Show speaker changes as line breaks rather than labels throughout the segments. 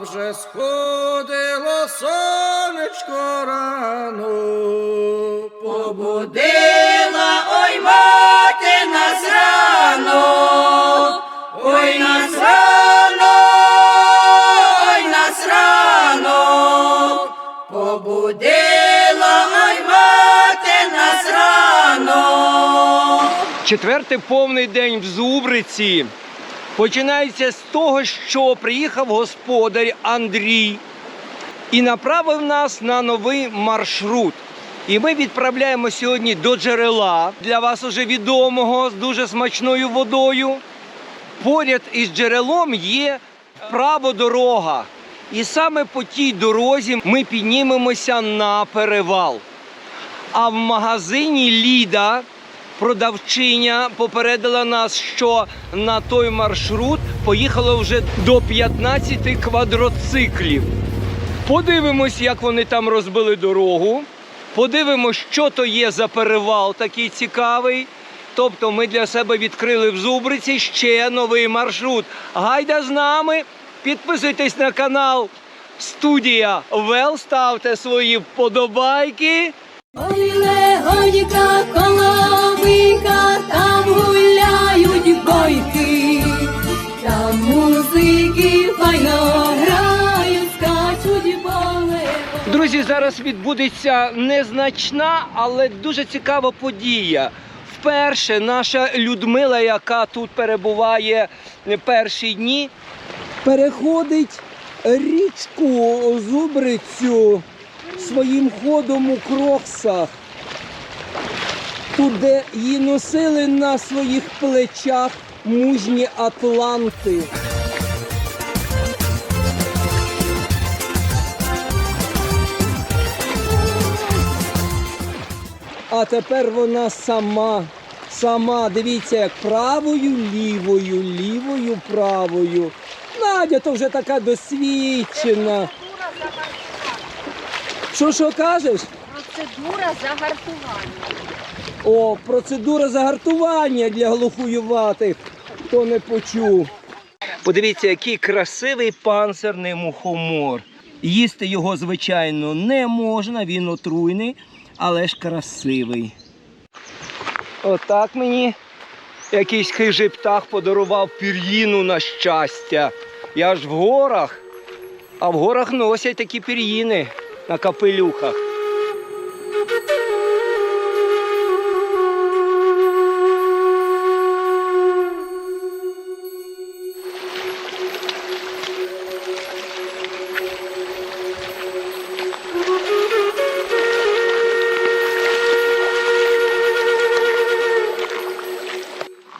вже сходило сонечко рано,
Побудила, ой, мати нас рано, ой, нас рано, ой, нас рано, побудила, ой, мати нас рано.
Четвертий повний день в Зубриці починається з того, що приїхав господар Андрій і направив нас на новий маршрут. І ми відправляємо сьогодні до джерела для вас уже відомого з дуже смачною водою. Поряд із джерелом є право дорога. І саме по тій дорозі ми піднімемося на перевал. А в магазині Ліда продавчиня попередила нас, що на той маршрут поїхало вже до 15 квадроциклів. Подивимось, як вони там розбили дорогу. Подивимось, що то є за перевал такий цікавий. Тобто ми для себе відкрили в Зубриці ще новий маршрут. Гайда з нами, підписуйтесь на канал Студія Вел, ставте свої вподобайки.
Ой, легонька коломийка, там гуляють бойки, там музики файно грають, скачуть боли.
Друзі, зараз відбудеться незначна, але дуже цікава подія. Вперше наша Людмила, яка тут перебуває перші дні, переходить річку Зубрицю своїм ходом у кроксах. Тут, де її носили на своїх плечах мужні атланти. А тепер вона сама, сама, дивіться, як правою, лівою, лівою, правою. Надя то вже така досвідчена. Що що кажеш?
Процедура загартування.
О, процедура загартування для глухоюватих. Хто не почув. Подивіться, який красивий панцирний мухомор. Їсти його, звичайно, не можна, він отруйний, але ж красивий. Отак мені якийсь хижий птах подарував пір'їну на щастя. Я ж в горах, а в горах носять такі пір'їни на капелюхах.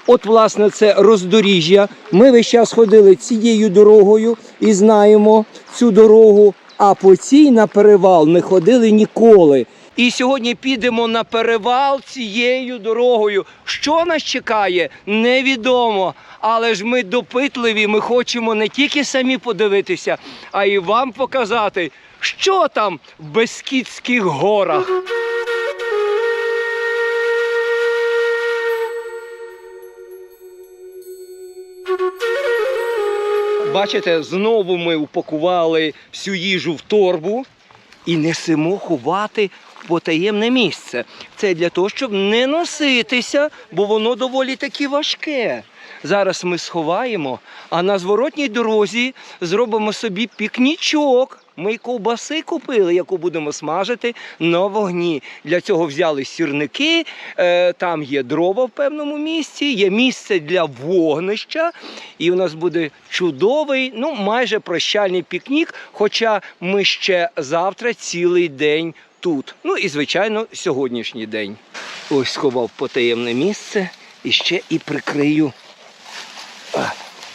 От, власне, це роздоріжжя. Ми весь час ходили цією дорогою і знаємо цю дорогу, а по цій на перевал не ходили ніколи. І сьогодні підемо на перевал цією дорогою. Що нас чекає, невідомо. Але ж ми допитливі, ми хочемо не тільки самі подивитися, а й вам показати, що там в Бескідських горах. Бачите, знову ми упакували всю їжу в торбу і несемо ховати в потаємне місце. Це для того, щоб не носитися, бо воно доволі таки важке. Зараз ми сховаємо, а на зворотній дорозі зробимо собі пікнічок. Ми ковбаси купили, яку будемо смажити на вогні. Для цього взяли сірники, е, там є дрова в певному місці, є місце для вогнища, і у нас буде чудовий, ну майже прощальний пікнік. Хоча ми ще завтра цілий день тут. Ну і звичайно, сьогоднішній день. Ось сховав потаємне місце і ще і прикрию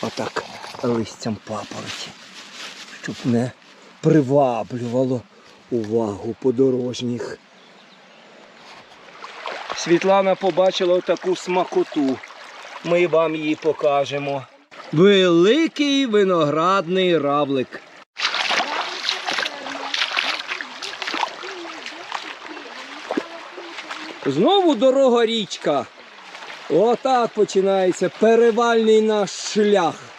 отак листям папороті, щоб не приваблювало увагу подорожніх. Світлана побачила таку смакоту. Ми вам її покажемо. Великий виноградний равлик. Знову дорога річка. Отак починається перевальний наш шлях.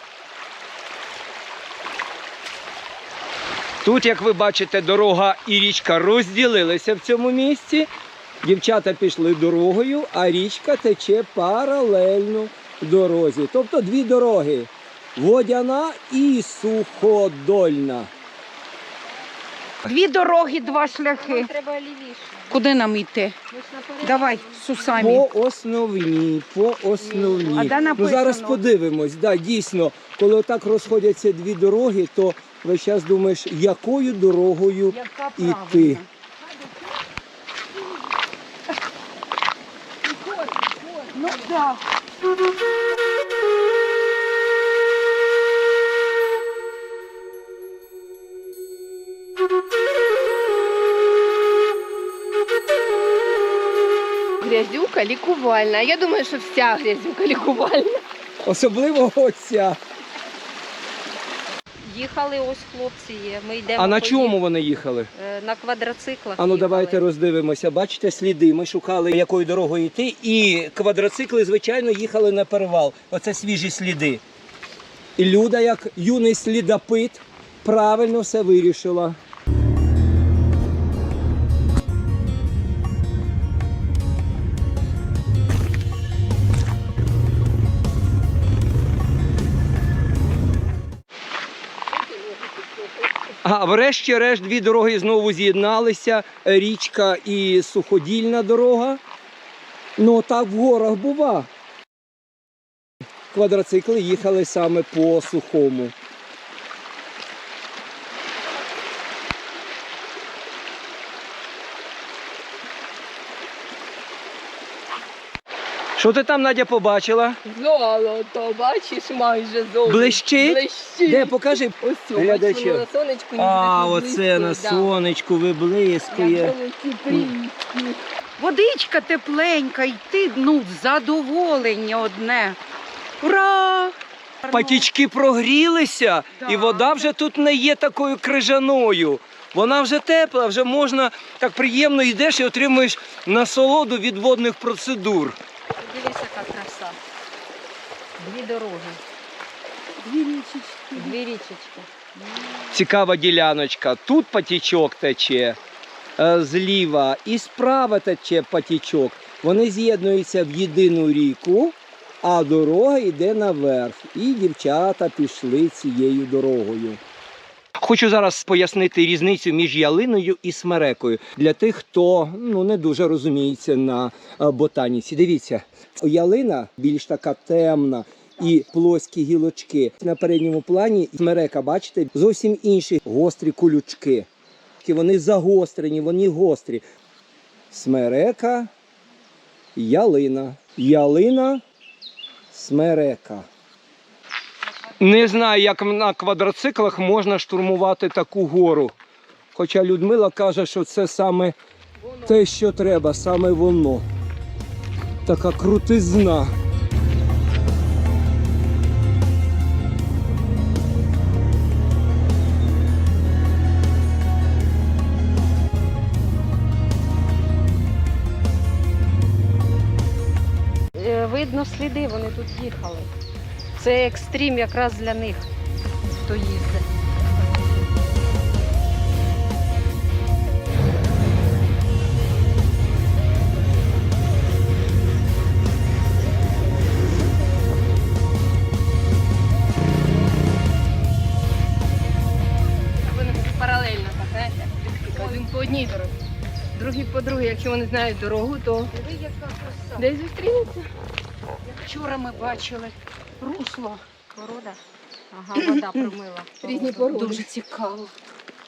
Тут, як ви бачите, дорога і річка розділилися в цьому місці. Дівчата пішли дорогою, а річка тече паралельно дорозі. Тобто дві дороги: водяна і суходольна.
Дві дороги, два шляхи.
Треба лівіше.
Куди нам йти? Давай, сусамі.
По основній, по основній.
А де
ну,
написано?
зараз подивимось. Да, дійсно, коли отак розходяться дві дороги, то весь час думаєш, якою дорогою
Яка
іти.
правильна? Ну так.
Грязюка лікувальна. Я думаю, що вся грязюка лікувальна.
Особливо оця.
Їхали ось хлопці є. Ми йдемо.
А на
по
чому вони їхали?
Е, На квадроциклах.
А ну
їхали.
давайте роздивимося. Бачите сліди. Ми шукали, якою дорогою йти, і квадроцикли, звичайно, їхали на перевал. Оце свіжі сліди. І Люда, як юний слідопит, правильно все вирішила. А врешті-решт дві дороги знову з'єдналися. Річка і суходільна дорога. Ну так в горах бува. Квадроцикли їхали саме по сухому. Що ти там, Надя, побачила?
Золото, бачиш, майже золото.
Блищить?
Блищить.
Де покажи?
Ось бачиш, на сонечку їздить
А,
і
оце на
блискує, да.
сонечку виблискує.
Як золоті плівки.
Водичка тепленька, йти, ну, задоволення одне. Ура!
Патічки прогрілися, і вода вже тут не є такою крижаною. Вона вже тепла, вже можна так приємно йдеш і отримуєш насолоду від водних процедур.
Краса. Дві дороги.
Дві річечки.
Дві річечки.
Цікава діляночка. Тут патічок тече е, зліва і справа тече патічок. Вони з'єднуються в єдину ріку, а дорога йде наверх. І дівчата пішли цією дорогою. Хочу зараз пояснити різницю між ялиною і смерекою для тих, хто ну не дуже розуміється на е, ботаніці. Дивіться, ялина більш така темна. І плоські гілочки на передньому плані смерека, бачите, зовсім інші гострі колючки. Вони загострені, вони гострі. Смерека, ялина. Ялина, смерека. Не знаю, як на квадроциклах можна штурмувати таку гору. Хоча Людмила каже, що це саме те, що треба, саме воно. Така крутизна.
Е, Видно сліди, вони тут їхали. Це екстрім якраз для них, хто їздить. Вони паралельно, так, знаєте? Один по одній дорозі, другий по другій. Якщо вони знають дорогу, то десь зустрінуться.
Вчора ми бачили русло.
Порода. Ага, вода промила.
Різні породи. Дуже цікаво.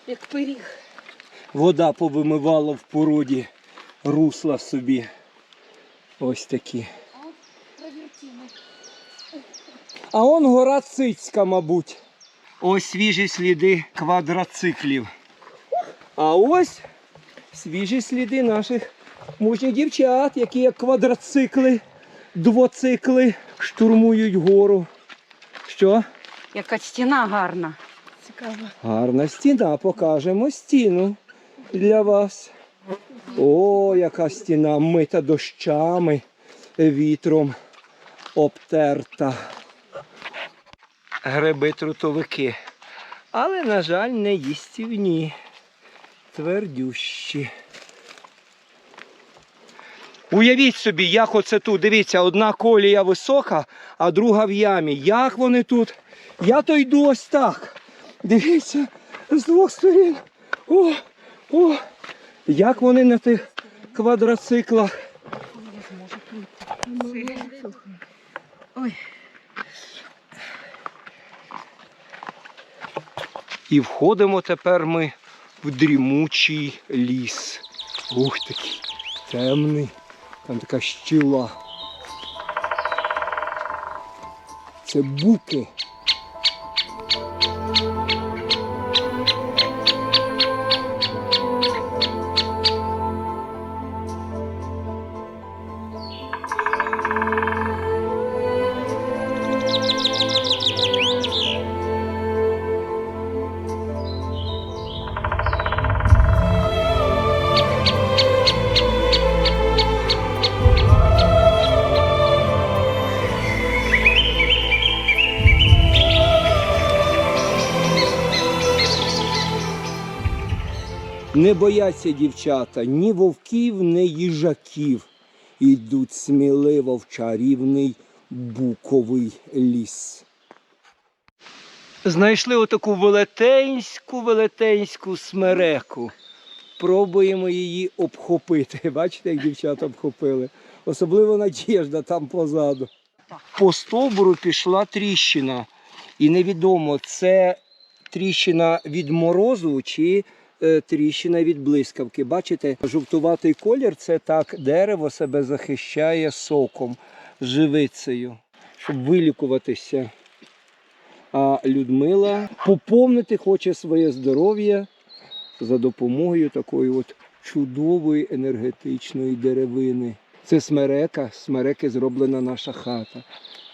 Як пиріг.
Вода повимивала в породі русла собі. Ось такі. А он гора Цицька, мабуть. Ось свіжі сліди квадроциклів. А ось свіжі сліди наших мужніх дівчат, які як квадроцикли, двоцикли штурмують гору. Що?
Яка стіна гарна.
Цікаво.
Гарна стіна, покажемо стіну для вас. О, яка стіна мита дощами, вітром обтерта. Гриби трутовики. але, на жаль, не їстівні, твердющі. Уявіть собі, як оце тут. Дивіться, одна колія висока, а друга в ямі. Як вони тут? Я то йду ось так. Дивіться, з двох сторін. О, о, як вони на тих квадроциклах. Ой. І входимо тепер ми в дрімучий ліс. Ух такий темний. Там така щіла. Це буки. Не бояться дівчата ні вовків, ні їжаків. Ідуть сміливо в чарівний буковий ліс. Знайшли отаку велетенську, велетенську смереку. Пробуємо її обхопити. Бачите, як дівчата обхопили. Особливо Надєжда там позаду. По стовбуру пішла тріщина. І невідомо, це тріщина від морозу чи тріщина від блискавки. Бачите, жовтуватий колір це так дерево себе захищає соком, живицею, щоб вилікуватися. А Людмила поповнити хоче своє здоров'я за допомогою такої от чудової енергетичної деревини. Це смерека, смереки зроблена наша хата,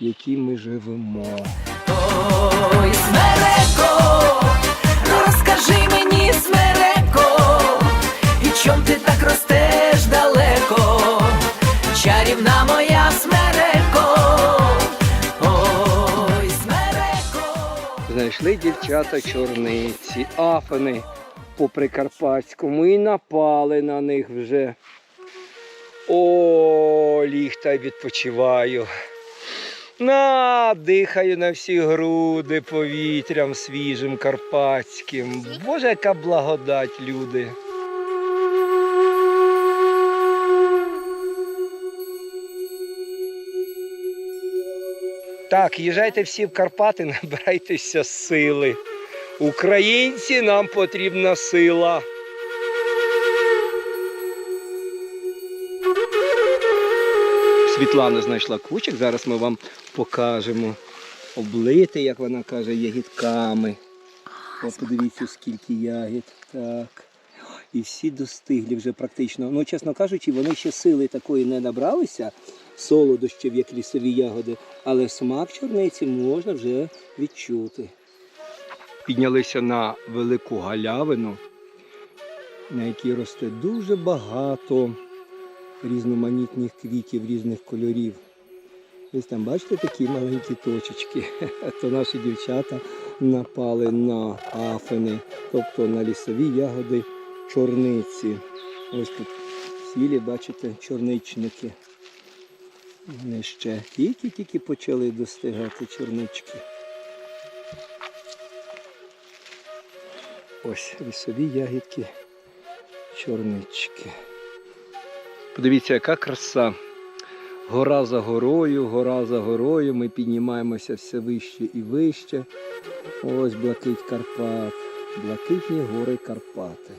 в якій ми живемо.
Ой, смереко, чом ти так ростеш далеко, чарівна моя смереко, ой, смереко.
Знайшли дівчата чорниці, афани по прикарпатському і напали на них вже. О, ліг та й відпочиваю. На, дихаю на всі груди повітрям свіжим карпатським. Боже, яка благодать, люди. Так, їжджайте всі в Карпати, набирайтеся сили. Українці, нам потрібна сила. Світлана знайшла кучик, зараз ми вам покажемо. Облити, як вона каже, ягідками. О, подивіться, скільки ягід. Так. І всі достиглі вже практично. Ну, чесно кажучи, вони ще сили такої не набралися, солодощів, як лісові ягоди, але смак чорниці можна вже відчути. Піднялися на велику галявину, на якій росте дуже багато різноманітних квітів різних кольорів. Ось там, бачите, такі маленькі точечки. То наші дівчата напали на афини, тобто на лісові ягоди чорниці. Ось тут цілі, бачите, чорничники. Вони ще тільки-тільки почали достигати чорнички. Ось лісові ягідки, чорнички. Подивіться, яка краса. Гора за горою, гора за горою. Ми піднімаємося все вище і вище. Ось блакить Карпат. Блакитні гори Карпати.